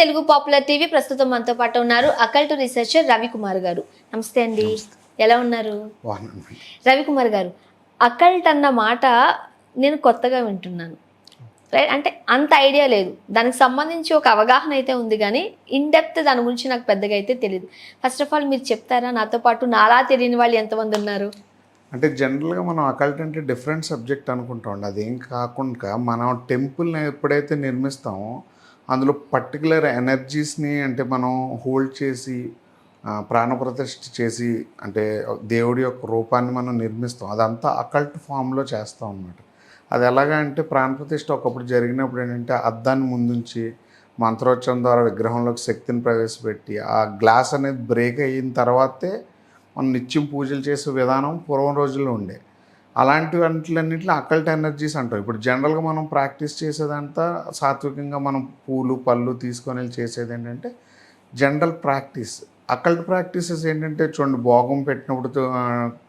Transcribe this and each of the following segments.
Telugu popular TV ప్రస్తుతం మనతో పాటు ఉన్నారు అకల్ట్ రీసెర్చర్ రవికుమార్ గారు. నమస్తే అండి. ఎలా ఉన్నారు? రవికుమార్ గారు అకల్ట్ అన్న మాట నేను కొత్తగా వింటున్నాను. రైట్? అంటే అంత ఐడియా లేదు. దానికి సంబంధించి ఒక అవగాహన అయితే ఉంది కానీ ఇన్ డెప్త్ దాని గురించి నాకు పెద్దగా అయితే తెలియదు ఫస్ట్ ఆఫ్ ఆల్ మీరు చెప్తారా? నాతో పాటు నాలా తెలియని వాళ్ళు ఎంతమంది ఉన్నారు? అంటే జనరల్గా మనం అకల్ట్ అంటే డిఫరెంట్ సబ్జెక్ట్ అనుకుంటాం అదేం కాకుండా మనం టెంపుల్ని ఎప్పుడైతే నిర్మిస్తామో అందులో పర్టికులర్ ఎనర్జీస్ని అంటే మనం హోల్డ్ చేసి ప్రాణప్రతిష్ఠ చేసి అంటే దేవుడి యొక్క రూపాన్ని మనం నిర్మిస్తాం. అదంతా అకల్ట్ ఫామ్లో చేస్తాం అన్నమాట. అది ఎలాగా అంటే ప్రాణప్రతిష్ఠ ఒకప్పుడు జరిగినప్పుడు ఏంటంటే అద్దాన్ని ముందుంచి మంత్రోచ్చరం ద్వారా విగ్రహంలోకి శక్తిని ప్రవేశపెట్టి ఆ గ్లాస్ అనేది బ్రేక్ అయిన తర్వాతే మనం నిత్యం పూజలు చేసే విధానం పూర్వం రోజుల్లో ఉండే. అలాంటి వాటిలన్నింటిలో అకల్ట్ ఎనర్జీస్ అంటాం ఇప్పుడు జనరల్గా మనం ప్రాక్టీస్ చేసేదంతా సాత్వికంగా మనం పూలు పళ్ళు తీసుకొని చేసేది ఏంటంటే జనరల్ ప్రాక్టీస్. అకల్ట్ ప్రాక్టీసెస్ ఏంటంటే చూడండి భోగం పెట్టినప్పుడు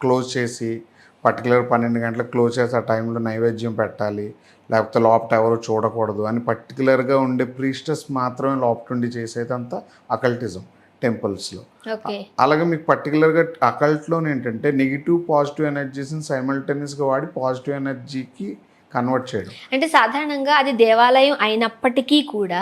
క్లోజ్ చేసి పర్టికులర్ పన్నెండు గంటలకు క్లోజ్ చేసి ఆ టైంలో నైవేద్యం పెట్టాలి లేకపోతే లోపట ఎవరు చూడకూడదు అని పర్టికులర్గా ఉండే ప్రీస్టస్ మాత్రమే లోపట ఉండి చేసేదంతా అకల్టిజం. టెంపుల్స్లో. ఓకే. అలాగే మీకు పర్టికులర్గా అకల్ట్లో ఏంటంటే నెగిటివ్ పాజిటివ్ ఎనర్జీస్ని సైమల్టేనియస్గా వాడి పాజిటివ్ ఎనర్జీకి కన్వర్ట్ చేయడం. అంటే సాధారణంగా అది దేవాలయం అయినప్పటికీ కూడా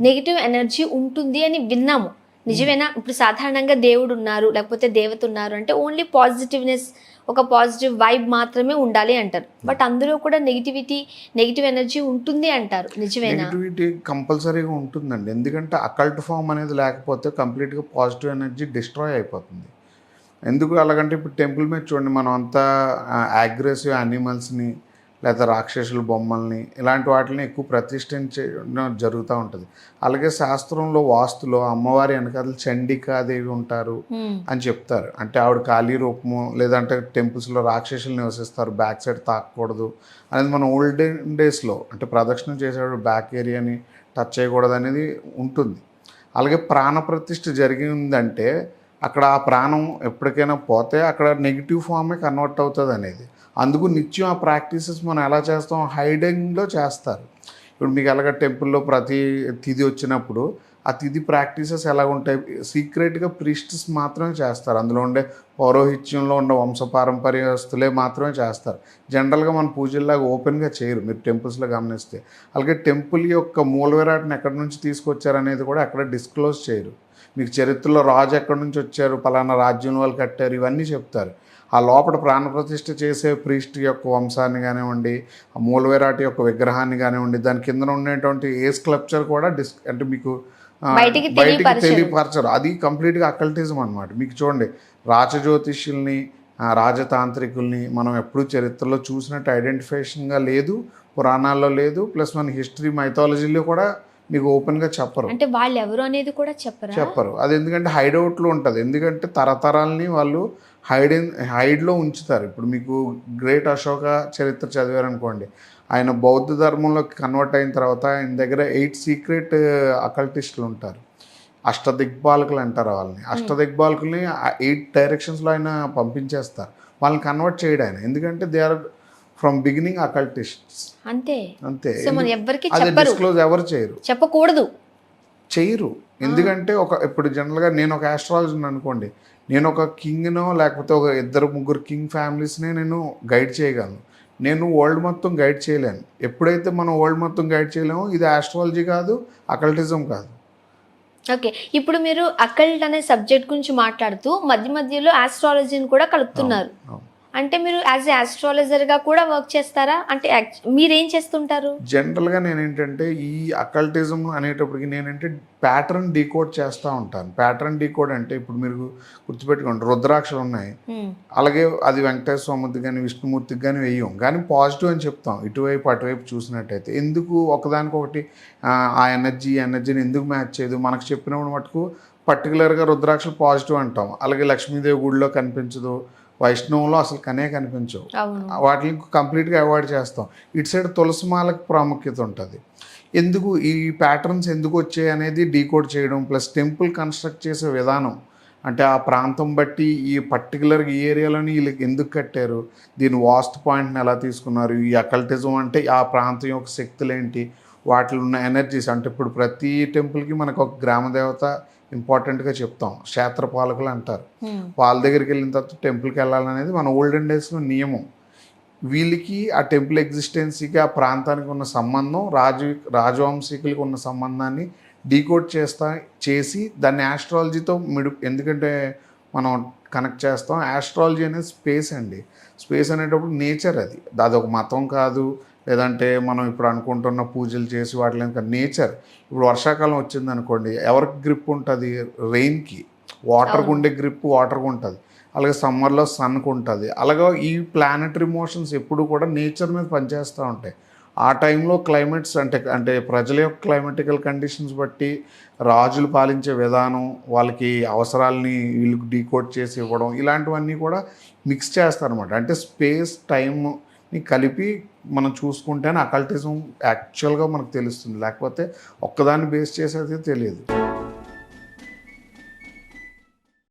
నెగిటివ్ ఎనర్జీ ఉంటుంది అని విన్నాము. నిజమేనా? ఇప్పుడు సాధారణంగా దేవుడు ఉన్నారు లేకపోతే దేవత ఉన్నారు అంటే ఓన్లీ పాజిటివ్నెస్ ఒక పాజిటివ్ వైబ్ మాత్రమే ఉండాలి అంటారు. బట్ అందులో కూడా నెగిటివిటీ నెగిటివ్ ఎనర్జీ ఉంటుంది అంటారు. నిజమేనా? నెగిటివిటీ కంపల్సరీగా ఉంటుందండి. ఎందుకంటే అకల్ట్ ఫామ్ అనేది లేకపోతే కంప్లీట్గా పాజిటివ్ ఎనర్జీ డిస్ట్రాయ్ అయిపోతుంది. ఎందుకు? అలాగంటే ఇప్పుడు టెంపుల్ మీద చూడండి మనం అంతా అగ్రెసివ్ యానిమల్స్ని లేదా రాక్షసుల బొమ్మల్ని ఇలాంటి వాటిని ఎక్కువ ప్రతిష్ఠించడం జరుగుతూ ఉంటుంది. అలాగే శాస్త్రంలో వాస్తులో అమ్మవారి వెనకాల చండికాదేవి ఉంటారు. అని చెప్తారు. అంటే ఆవిడ ఖాళీ రూపము లేదంటే టెంపుల్స్లో రాక్షసులు నివసిస్తారు బ్యాక్ సైడ్ తాకూడదు అనేది మన ఓల్డెన్ డేస్లో అంటే ప్రదక్షిణం చేసేవాడు బ్యాక్ ఏరియాని టచ్ చేయకూడదు అనేది ఉంటుంది. అలాగే ప్రాణ ప్రతిష్ఠ జరిగిందంటే అక్కడ ఆ ప్రాణం ఎప్పటికైనా పోతే అక్కడ నెగిటివ్ ఫామే కన్వర్ట్ అవుతుంది అనేది అందుకు నిత్యం ఆ ప్రాక్టీసెస్ మనం ఎలా చేస్తాం? హైడింగ్లో చేస్తారు. ఇప్పుడు మీకు ఎలాగ టెంపుల్లో ప్రతి తిథి వచ్చినప్పుడు ఆ తిథి ప్రాక్టీసెస్ ఎలా ఉంటాయి? సీక్రెట్గా ప్రిస్ట్స్ మాత్రమే చేస్తారు. అందులో ఉండే పౌరోహిత్యంలో ఉన్న వంశపారంపర్యస్తులే మాత్రమే చేస్తారు. జనరల్గా మన పూజల్లాగా ఓపెన్గా చేయరు. మీరు టెంపుల్స్లో గమనిస్తే. అలాగే టెంపుల్ యొక్క మూల విరాట్ని ఎక్కడి నుంచి తీసుకొచ్చారనేది కూడా అక్కడ డిస్క్లోజ్ చేయరు. మీకు చరిత్రలో రాజు ఎక్కడి నుంచి వచ్చారు? పలానా రాజ్యం వాళ్ళు కట్టారు? ఇవన్నీ చెప్తారు. ఆ లోపల ప్రాణప్రతిష్ఠ చేసే ప్రీస్ట్ యొక్క వంశాన్ని కానివ్వండి ఆ మూల విరాట్ యొక్క విగ్రహాన్ని కానివ్వండి దాని కింద ఉండేటువంటి ఏ స్క్లప్చర్ కూడా డిస్ అంటే మీకు బయటికి తెలియపరచరు. అది కంప్లీట్గా అకల్టిజం అనమాట మీకు చూడండి రాచజ్యోతిష్యుల్ని ఆ, రాజతాంత్రికుల్ని మనం ఎప్పుడు చరిత్రలో చూసినట్టు ఐడెంటిఫికేషన్గా లేదు పురాణాల్లో లేదు ప్లస్ మన హిస్టరీ మైథాలజీలో కూడా మీకు ఓపెన్గా చెప్పరు. అంటే వాళ్ళు ఎవరు అనేది కూడా చెప్పరా? చెప్పరు. అది ఎందుకంటే హైడౌట్లో ఉంటుంది. ఎందుకంటే తరతరాలని వాళ్ళు హైడ్ హైడ్లో ఉంచుతారు. ఇప్పుడు మీకు గ్రేట్ అశోక చరిత్ర చదివారనుకోండి ఆయన బౌద్ధ ధర్మంలోకి కన్వర్ట్ అయిన తర్వాత ఆయన దగ్గర ఎయిట్ సీక్రెట్ అకల్టిస్టులు ఉంటారు. అష్టదిగ్బాలకులు అంటారు వాళ్ళని. అష్టదిగ్బాలకుల్ని ఎయిట్ డైరెక్షన్స్లో ఆయన పంపించేస్తారు. వాళ్ళని కన్వర్ట్ చేయడం ఆయన. ఎందుకంటే they are from beginning occultists అంతే. అంతే. అది డిస్క్లోజ్ ఎవరు చేయరు. చెప్పకూడదు. చేయరు. ఎందుకంటే ఒక ఇప్పుడు జనరల్గా నేను ఒక ఆస్ట్రాలజీని అనుకోండి. నేను ఒక కింగ్నో లేకపోతే ఒక ఇద్దరు ముగ్గురు కింగ్ ఫ్యామిలీస్ని నేను గైడ్ చేయగలను. నేను వరల్డ్ మొత్తం గైడ్ చేయలేను. ఎప్పుడైతే మనం వరల్డ్ మొత్తం గైడ్ చేయలేమో ఇది ఆస్ట్రాలజీ కాదు అకల్టిజం కాదు. ఓకే. ఇప్పుడు మీరు అకల్ట్ అనే సబ్జెక్ట్ గురించి మాట్లాడుతూ మధ్య మధ్యలో ఆస్ట్రాలజీని కూడా కలుపుతున్నారు. అంటే మీరు యాజ్ ఏ ఆస్ట్రాలజర్గా కూడా వర్క్ చేస్తారా? అంటే మీరేం చేస్తుంటారు? జనరల్గా నేను ఏంటంటే ఈ అకల్టిజం అనేటప్పటికి నేనంటే ప్యాటర్న్ డీకోడ్ చేస్తూ ఉంటాను. ప్యాటర్న్ డీకోడ్ అంటే ఇప్పుడు మీరు గుర్తుపెట్టుకోండి రుద్రాక్షలు ఉన్నాయి. అలాగే అది వెంకటేశ్వర స్వామికి కానీ విష్ణుమూర్తికి కానీ వెయ్యం కానీ పాజిటివ్ అని చెప్తాం ఇటువైపు అటువైపు చూసినట్టయితే. ఎందుకు ఒకదానికొకటి ఆ, ఆ ఎనర్జీ ఎనర్జీని ఎందుకు మ్యాచ్ చేయదు? మనకు చెప్పినప్పుడు మటుకు పర్టికులర్గా రుద్రాక్షలు పాజిటివ్ అంటాం. అలాగే లక్ష్మీదేవి గుడిలో కనిపించదు. వైష్ణవంలో అసలు కనే కనిపించవు. వాటిని కంప్లీట్గా అవాయిడ్ చేస్తాం. ఇటు సైడ్ తులసిమాలకు ప్రాముఖ్యత ఉంటుంది. ఎందుకు ఈ ప్యాటర్న్స్ ఎందుకు వచ్చాయి అనేది డీకోడ్ చేయడం ప్లస్ టెంపుల్ కన్స్ట్రక్ట్ చేసే విధానం. అంటే ఆ ప్రాంతం బట్టి ఈ పర్టికులర్గా ఈ ఏరియాలోని వీళ్ళకి ఎందుకు కట్టారు? దీని వాస్తు పాయింట్ని ఎలా తీసుకున్నారు? ఈ అకల్టిజం అంటే ఆ ప్రాంతం యొక్క శక్తులు ఏంటి వాటిలో ఉన్న ఎనర్జీస్ అంటే ఇప్పుడు ప్రతి టెంపుల్కి మనకు ఒక గ్రామ దేవత ఇంపార్టెంట్గా చెప్తాం. క్షేత్రపాలకులు అంటారు. హ్మ్. వాళ్ళ దగ్గరికి వెళ్ళిన తర్వాత టెంపుల్కి వెళ్ళాలనేది మన ఓల్డెన్ డేస్లో నియమం. వీళ్ళకి ఆ టెంపుల్ ఎగ్జిస్టెన్సీకి ఆ ప్రాంతానికి ఉన్న సంబంధం రాజు రాజవంశీకులకి ఉన్న సంబంధాన్ని డీకోడ్ చేస్తా చేసి దాన్ని ఆస్ట్రాలజీతో మిడు ఎందుకంటే మనం కనెక్ట్ చేస్తాం. ఆస్ట్రాలజీ అనేది స్పేస్ అండి. స్పేస్ అనేటప్పుడు నేచర్ అది. అది ఒక మతం కాదు. లేదంటే మనం ఇప్పుడు అనుకుంటున్న పూజలు చేసి వాటిలో ఇంకా నేచర్. ఇప్పుడు వర్షాకాలం వచ్చింది అనుకోండి ఎవరికి గ్రిప్ ఉంటుంది? రెయిన్కి వాటర్కి ఉండే గ్రిప్ వాటర్కి ఉంటుంది. అలాగే సమ్మర్లో సన్కి ఉంటుంది. అలాగే ఈ ప్లానటరీ మోషన్స్ ఎప్పుడు కూడా నేచర్ మీద పనిచేస్తూ ఉంటాయి. ఆ టైంలో క్లైమేట్స్ అంటే అంటే ప్రజల యొక్క క్లైమేటికల్ కండిషన్స్ బట్టి రాజులు పాలించే విధానం వాళ్ళకి అవసరాలని వీళ్ళకి డీకోడ్ చేసి ఇవ్వడం ఇలాంటివన్నీ కూడా మిక్స్ చేస్తారనమాట అంటే స్పేస్ కలిపి మనం చూసుకుంటేనే అకల్టిజం యాక్చువల్గా మనకు తెలుస్తుంది. లేకపోతే ఒక్కదాన్ని బేస్ చేసేది తెలియదు.